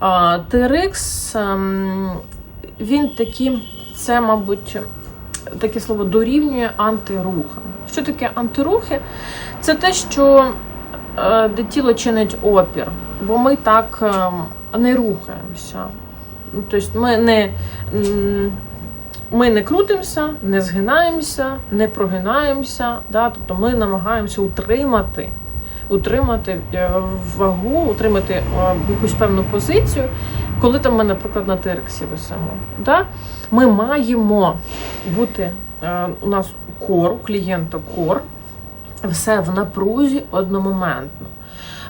TRX, ем, він такі, це, мабуть, таке слово дорівнює антирухам. Що таке антирухи? Це те, що е, де тіло чинить опір, бо ми так ем, не рухаємося. Ну, Тобто ми не, ми не крутимося, не згинаємося, не прогинаємося. Да? Тобто ми намагаємося утримати, утримати е, вагу, утримати е, якусь певну позицію, коли там ми, наприклад, на терексі висимо. Да? Ми маємо бути, е, у нас кор, у клієнта кор, все в напрузі одномоментно.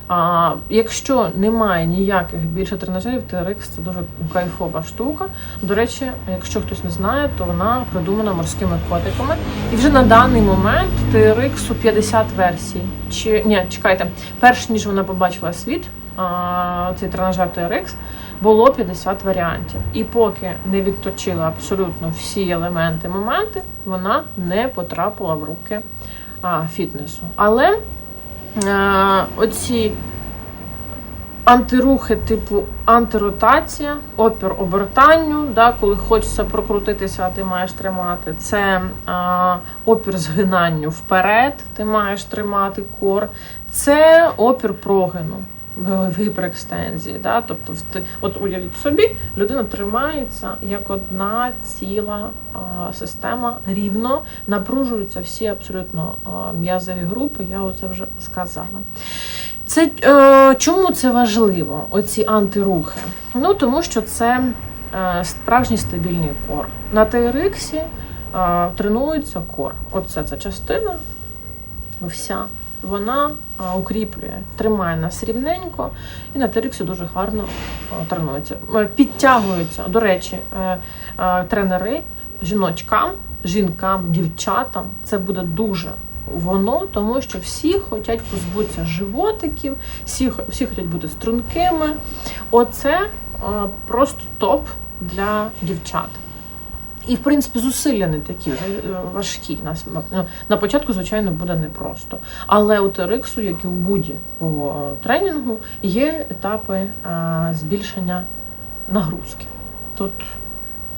А якщо немає ніяких більше тренажерів, TRX це дуже кайфова штука. До речі, якщо хтось не знає, то вона придумана морськими котиками. І вже на даний момент TRX 50 версій. Чи ні, чекайте, перш ніж вона побачила світ, а, цей тренажер TRX, було 50 варіантів. І поки не відточила абсолютно всі елементи, моменти, вона не потрапила в руки фітнесу. Але оці антирухи, типу антиротація, опір обертанню, да, коли хочеться прокрутитися, а ти маєш тримати. Це а, опір згинанню вперед, ти маєш тримати кор. Це опір прогину. Гіперекстензії, да? тобто от уявіть собі, людина тримається як одна ціла а, система рівно, напружуються всі абсолютно м'язові групи. Я оце вже сказала. Це е, чому це важливо? Оці антирухи? Ну тому що це е, справжній стабільний кор. На TRX е, тренується кор. Оце ця частина, вся. Вона укріплює, тримає нас рівненько, і на TRX дуже гарно тренується. Е, Підтягуються, до речі, е, е, тренери жіночкам, жінкам, дівчатам. Це буде дуже воно, тому що всі хочуть позбутися животиків, всі, всі хочуть бути стрункими. Оце е, просто топ для дівчат. І, в принципі, зусилля не такі вже важкі. На, ну, на початку, звичайно, буде непросто. Але у TRX, як і у будь-якого е, тренінгу, є етапи збільшення нагрузки. Тут